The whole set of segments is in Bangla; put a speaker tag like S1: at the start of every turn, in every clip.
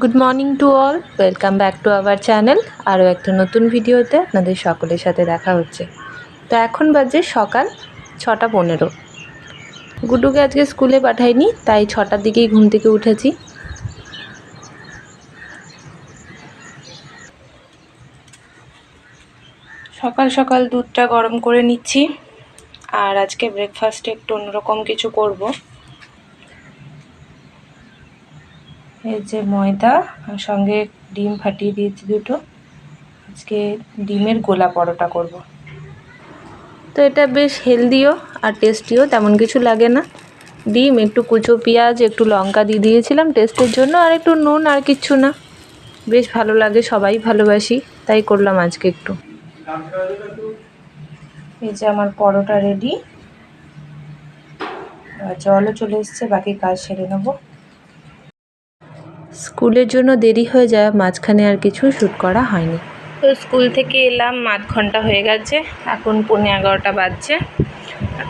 S1: Good morning to all welcome back to our channel আরও একটা নতুন ভিডিওতে আপনাদের সকলের সাথে দেখা হচ্ছে। তো এখন বাজে সকাল ছটা পনেরো। গুড্ডুকে আজকে স্কুলে পাঠাইনি, তাই ছটার দিকেই ঘুম থেকে উঠেছি। সকাল সকাল দুধটা গরম করে নিচ্ছি, আর আজকে ব্রেকফাস্টে একটু অন্যরকম কিছু করব। এই যে ময়দা, আর সঙ্গে ডিম ফাটিয়ে দিয়েছি দুটো। আজকে ডিমের গোলা পরোটা করব। তো এটা বেশ হেলদিও আর টেস্টিও, তেমন কিছু লাগে না। ডিম, একটু কুচো পেঁয়াজ, একটু লঙ্কা দিয়ে দিয়েছিলাম টেস্টের জন্য, আর একটু নুন আর কিচ্ছু না। বেশ ভালো লাগে, সবাই ভালোবাসি, তাই করলাম আজকে একটু। এই যে আমার পরোটা রেডি জলও চলে এসছে, বাকি কাজ সেরে নেব। স্কুলের জন্য দেরি হয়ে যায় মাঝখানে আর কিছু শ্যুট করা হয়নি। তো স্কুল থেকে এলাম, আধ ঘণ্টা হয়ে গেছে। এখন পৌনে এগারোটা বাজছে।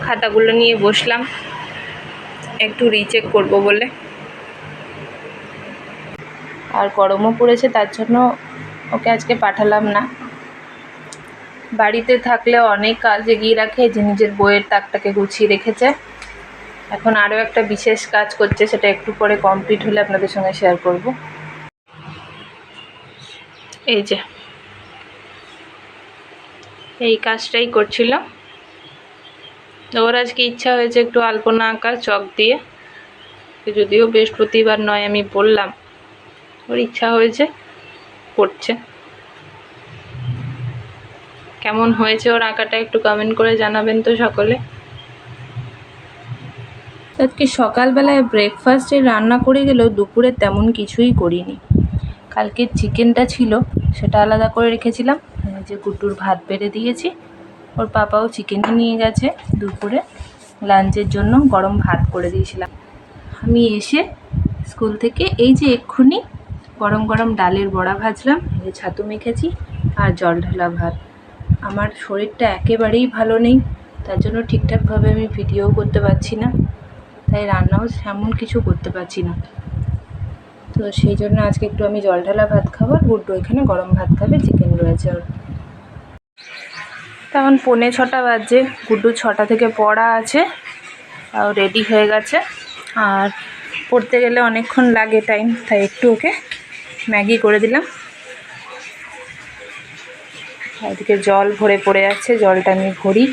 S1: খাতাগুলো নিয়ে বসলাম। একটু রিচেক করব বলে। আর গরমও পড়েছে, তার জন্য ওকে আজকে পাঠালাম না। বাড়িতে থাকলে অনেক কাজ এগিয়ে রাখে, যে নিজের বইয়ের তাকটাকে গুছিয়ে রেখেছে। এখন আরও একটা বিশেষ কাজ করছে, সেটা একটু পরে কমপ্লিট হলে আপনাদের সঙ্গে শেয়ার করব। এই যে। এই কাজটাই করছিল ওর আজকে ইচ্ছা হয়েছে একটু আলপনা আঁকা, চক দিয়ে। যদিও বৃহস্পতিবার নয় আমি বললাম, ওর ইচ্ছা হয়েছে, করছে। কেমন হয়েছে ওর আঁকাটা একটু কমেন্ট করে জানাবেন তো সকলে। আজকে সকালবেলায় ব্রেকফাস্টে রান্না করে গেলেও দুপুরে তেমন কিছুই করিনি। কালকে চিকেনটা ছিল, সেটা আলাদা করে রেখেছিলাম। যে গুড্ডুর ভাত বেড়ে দিয়েছি, ওর পাপাও চিকেনই নিয়ে গেছে দুপুরে। লাঞ্চের জন্য গরম ভাত করে দিয়েছিলাম। আমি এসে স্কুল থেকে এই যে এক্ষুনি গরম গরম ডালের বড়া ভাজলাম যে ছাতু মেখেছি আর জল ঢালা ভাত। আমার শরীরটা একেবারেই ভালো নেই, তার জন্য ঠিকঠাকভাবে আমি ভিডিও করতে পারছি না। তাই রান্নাও তেমন কিছু করতে পারছি না। তো সেই জন্য আজকে একটু আমি জল ঢালা ভাত খাব গুড্ডু এখানে গরম ভাত খাবে চিকেন রয়েছে ওর। তেমন পৌনে ছটা বাজে গুড্ডু ছটা থেকে পড়া আছে আর রেডি হয়ে গেছে। আর পড়তে গেলে অনেকক্ষণ লাগে টাইম তাই একটু ওকে ম্যাগি করে দিলাম। এদিকে জল ভরে পড়ে যাচ্ছে জলটা আমি ভরি।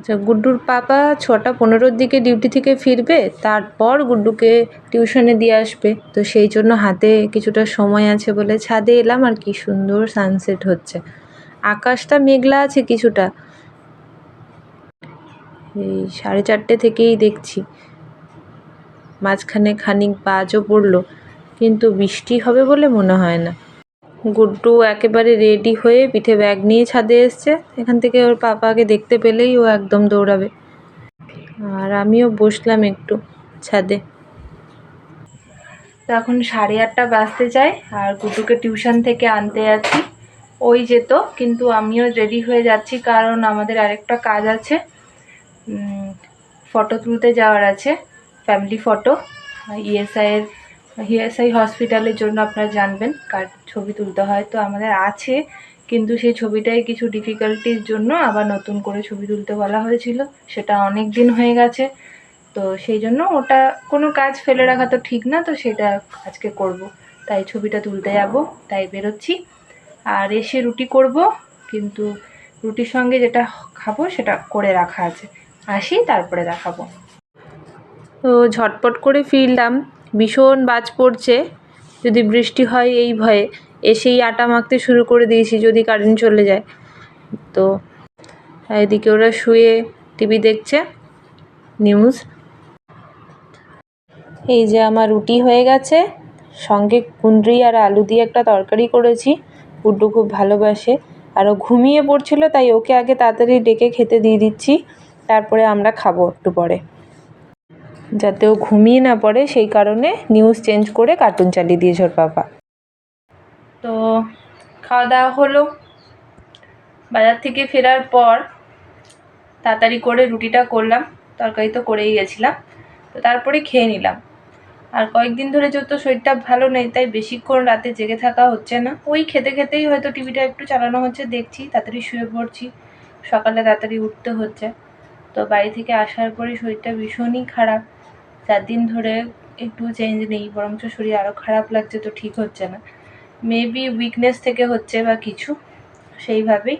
S1: আচ্ছা গুড্ডুর পাপা ছটা পনেরোর দিকে ডিউটি থেকে ফিরবে, তারপর গুড্ডুকে টিউশনে দিয়ে আসবে। তো সেই জন্য হাতে কিছুটা সময় আছে বলে ছাদে এলাম আর কি সুন্দর সানসেট হচ্ছে। আকাশটা মেঘলা আছে কিছুটা। এই সাড়ে চারটে থেকেই দেখছি। মাঝখানে খানিক বাজও পড়ল, কিন্তু বৃষ্টি হবে বলে মনে হয় না। গুড্ডু একেবারে রেডি হয়ে পিঠে ব্যাগ নিয়ে ছাদে এসছে। এখান থেকে ওর পাপাকে দেখতে পেলেই ও একদম দৌড়াবে। আর আমিও বসলাম একটু ছাদে। তো এখন সাড়ে আটটা বাজতে চাই আর গুড্ডুকে টিউশন থেকে আনতে যাচ্ছি। ওই যেত কিন্তু আমিও রেডি হয়ে যাচ্ছি কারণ আমাদের আরেকটা কাজ আছে। ফটো তুলতে যাওয়ার আছে ফ্যামিলি ফটো ইএসআইয়ের ইএসআই হসপিটালের জন্য আপনারা জানবেন, কার ছবি তুলতে হয়। তো আমাদের আছে, কিন্তু সেই ছবিটায় কিছু ডিফিকাল্টির জন্য আবার নতুন করে ছবি তুলতে বলা হয়েছিল। সেটা অনেক দিন হয়ে গেছে। তো সেই জন্য ওটা কোনো কাজ ফেলে রাখা তো ঠিক না, তো সেটা আজকে করব। তাই ছবিটা তুলতে যাব, তাই বেরোচ্ছি। আর এসে রুটি করব, কিন্তু রুটির সঙ্গে যেটা খাব সেটা করে রাখা আছে। আসি, তারপরে দেখাবো। তো ঝটপট করে ফিরলাম ভীষণ বাজ পড়ছে। যদি বৃষ্টি হয় এই ভয়ে এসেই আটা মাখতে শুরু করে দিয়েছি যদি কারেন্ট চলে যায়। তো এদিকে ওরা শুয়ে টিভি দেখছে নিউজ এই যে আমার রুটি হয়ে গেছে, সঙ্গে কুন্দ্রি আর আলু দিয়ে একটা তরকারি করেছি। গুড্ডু খুব ভালোবাসে। আরও ঘুমিয়ে পড়ছিল, তাই ওকে আগে তাড়াতাড়ি ডেকে খেতে দিয়ে দিচ্ছি। তারপরে আমরা খাব একটু পরে। যাতে ও ঘুমিয়ে না পড়ে, সেই কারণে নিউজ চেঞ্জ করে কার্টুন চালিয়ে দিয়েছে ওর পাপা তো খাওয়া দাওয়া হলো। বাজার থেকে ফেরার পর তাড়াতাড়ি করে রুটিটা করলাম, তরকারি তো করেই গেছিলাম, তো তারপরে খেয়ে নিলাম। আর কয়েকদিন ধরে যেহেতু শরীরটা ভালো নেই, তাই বেশিক্ষণ রাতে জেগে থাকা হচ্ছে না। ওই খেতে খেতেই হয়তো টিভিটা একটু চালানো হচ্ছে, দেখছি, তাড়াতাড়ি শুয়ে পড়ছি, সকালে তাড়াতাড়ি উঠতে হচ্ছে। তো বাড়ি থেকে আসার পরে শরীরটা ভীষণই খারাপ। চার দিন ধরে একটু চেঞ্জ নেই, বরঞ্চ শরীর আরও খারাপ লাগছে তো ঠিক হচ্ছে না। মেবি উইকনেস থেকে হচ্ছে বা কিছু, সেইভাবেই।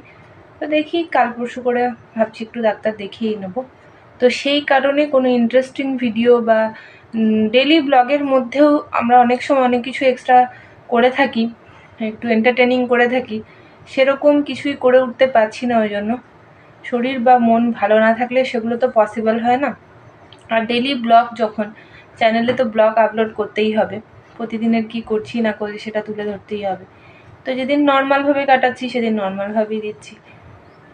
S1: তো দেখি কাল পরশু করে ভাবছি একটু ডাক্তার দেখিয়েই নেব। তো সেই কারণে কোনো ইন্টারেস্টিং ভিডিও বা ডেলি ব্লগের মধ্যেও আমরা অনেক সময় অনেক কিছু এক্সট্রা করে থাকি, একটু এন্টারটেনিং করে থাকি। সেরকম কিছুই করে উঠতে পারছি না ওই জন্য। শরীর বা মন ভালো না থাকলে সেগুলো তো পসিবল হয় না। আর ডেলি ব্লগ যখন চ্যানেলে তো ব্লগ আপলোড করতেই হবে। প্রতিদিনের কি করছি, না করছি সেটা তুলে ধরতেই হবে। তো যেদিন নর্মালভাবে কাটাচ্ছি, সেদিন নর্মালভাবেই দিচ্ছি।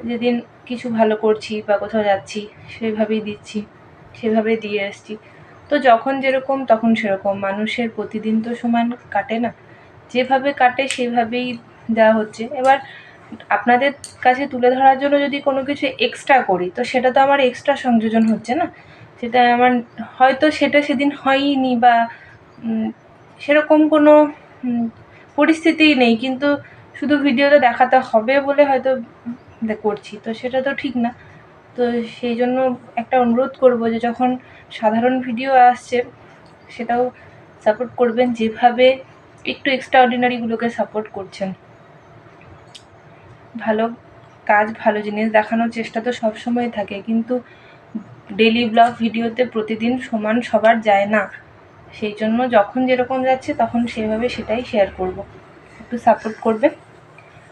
S1: যেদিন কিছু ভালো করছি বা কোথাও যাচ্ছি, সেভাবেই দিচ্ছি সেভাবে দিয়ে আসছি। তো যখন যেরকম, তখন সেরকম। মানুষের প্রতিদিন তো সমান কাটে না। যেভাবে কাটে, সেভাবেই দেওয়া হচ্ছে। এবার আপনাদের কাছে তুলে ধরার জন্য যদি কোনো কিছু এক্সট্রা করি, তো সেটা তো আমার এক্সট্রা সংযোজন হচ্ছে না? সেটা আমার, হয়তো সেটা সেদিন হয়নি বা সেরকম কোনো পরিস্থিতিই নেই। কিন্তু শুধু ভিডিওতে দেখাতে হবে বলে হয়তো করছি। তো সেটা তো ঠিক না। তো সেই জন্য একটা অনুরোধ করব যে যখন সাধারণ ভিডিও আসছে, সেটাও সাপোর্ট করবেন যেভাবে একটু এক্সট্রা অর্ডিনারিগুলোকে সাপোর্ট করছেন। ভালো কাজ, ভালো জিনিস দেখানোর চেষ্টা তো সবসময় থাকে। কিন্তু ডেলি ব্লগ ভিডিওতে প্রতিদিন সমান সবার যায় না। সেই জন্য যখন যেরকম যাচ্ছে তখন সেভাবে সেটাই শেয়ার করব। একটু সাপোর্ট করবেন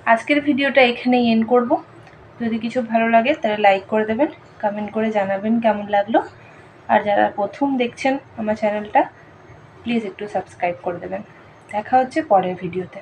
S1: আজকের ভিডিওটা এখানেই এন্ড করব। যদি কিছু ভালো লাগে তাহলে লাইক করে দেবেন কমেন্ট করে জানাবেন কেমন লাগল। আর যারা প্রথম দেখছেন আমার চ্যানেলটা প্লিজ একটু সাবস্ক্রাইব করে দেবেন। দেখা হচ্ছে পরের ভিডিওতে।